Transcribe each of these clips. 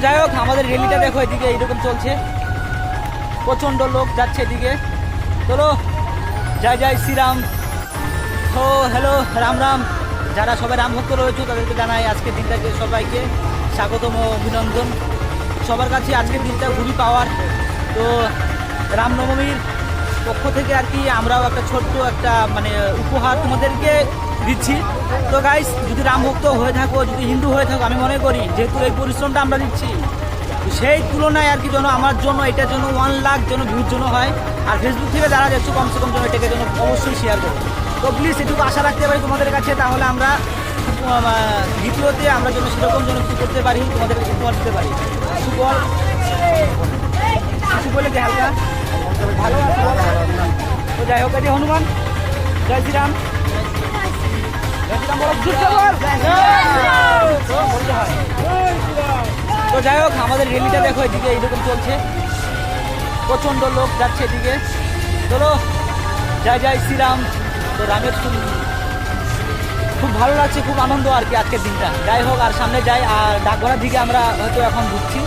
যাই হোক, আমাদের রেলিটা দেখো, এদিকে এইরকম চলছে। প্রচণ্ড লোক যাচ্ছে এদিকে। চলো জয় জয় শ্রীরাম। ও হ্যালো, রাম রাম। যারা সবাই রাম ভক্ত রয়েছে, তাদেরকে জানাই আজকের দিনটাকে সবাইকে স্বাগতম ও অভিনন্দন। সবার কাছে আজকের দিনটা খুবই পাওয়ার। তো, রামনবমীর পক্ষ থেকে আর কি আমরাও একটা ছোট্ট একটা মানে উপহার তোমাদেরকে দিচ্ছি। তো গাইস যদি রামভক্ত হয়ে থাকো, যদি হিন্দু হয়ে থাকো, আমি মনে করি যেহেতু এই পরিশ্রমটা আমরা দিচ্ছি সেই তুলনায় আর কি যেন আমার জন্য, এটার জন্য ওয়ান লাখ যেন ভিউর জন্য হয়। আর ফেসবুক থেকে যারা দেখছ কমসে কম যেন এটাকে যেন অবশ্যই শেয়ার করো। তো প্লিজ এটুকু আশা রাখতে পারি তোমাদের কাছে, তাহলে আমরা দ্বিতীয়তে আমরা যেন সেরকম যেন কি করতে পারি তোমাদেরকে উপহার দিতে পারি। কিছু কিছু বলে কি হালকা? ভালো তো যাই হোক হনুমান। জয় শ্রীরাম। তো যাই হোক, আমাদের রেলিটা দেখো, এদিকে এইরকম চলছে। প্রচণ্ড লোক যাচ্ছে এদিকে। চলো, যাই যাই, শ্রীরাম তো রামের খুব ভালো লাগছে, খুব আনন্দ আর কি আজকের দিনটা। যাই হোক, আর সামনে যাই, আর ডাকঘরার দিকে আমরা হয়তো এখন ঢুকছি।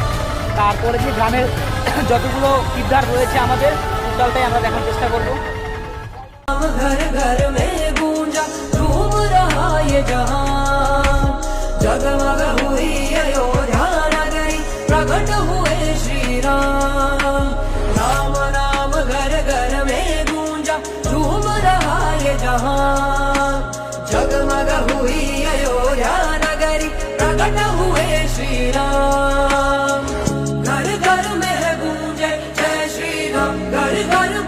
তারপরে যে গ্রামের যতগুলো কিরদার রয়েছে আমাদের টোটালটাই আমরা দেখার চেষ্টা করব। जहाँ जगमग हुई अयोध्या नगरी प्रकट हुए श्री राम राम राम घर घर में गूंजा, झूम रहा ये जहाँ जगमग हुई अयोध्या नगरी प्रकट हुए श्री राम घर घर में गूंजे, जय श्री राम घर घर